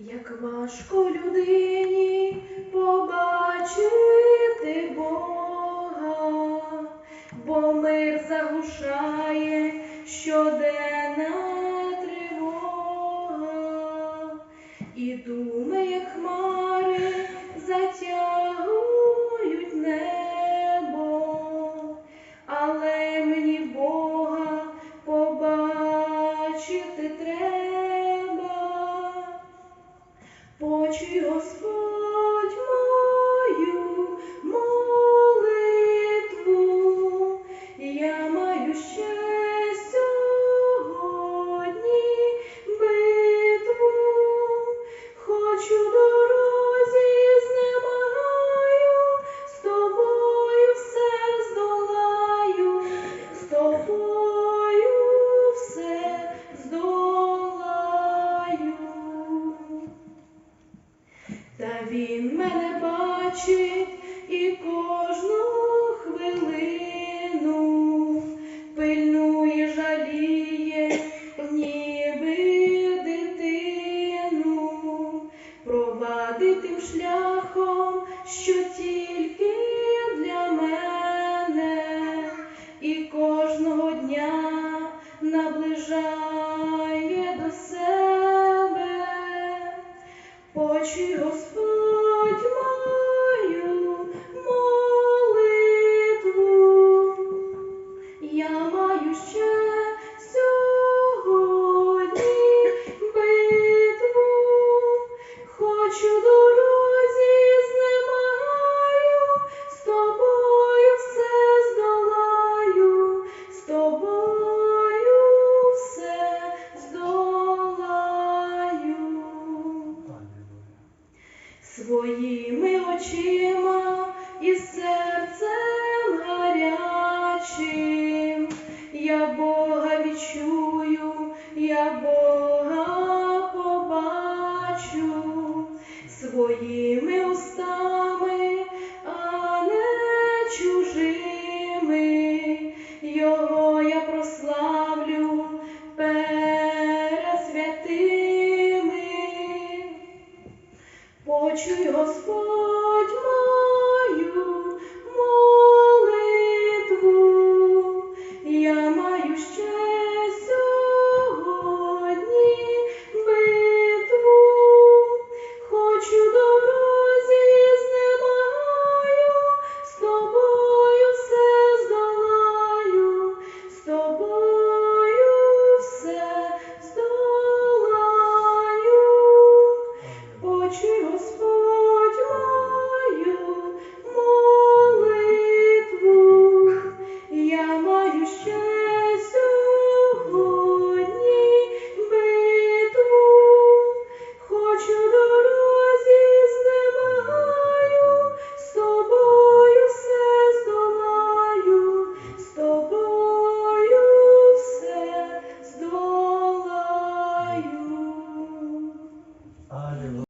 Як важко людині oči hospod. І кожну хвилину пильнує, жаліє, ніби дитину, провадить тим шляхом, що тільки для мене, і кожного дня наближає до себе. Почуй, Господь, очима і серцем гарячим я Бога відчую, я Бога побачу своїми устами, а не чужими. Його я прославлю святими. Почуй, Господь,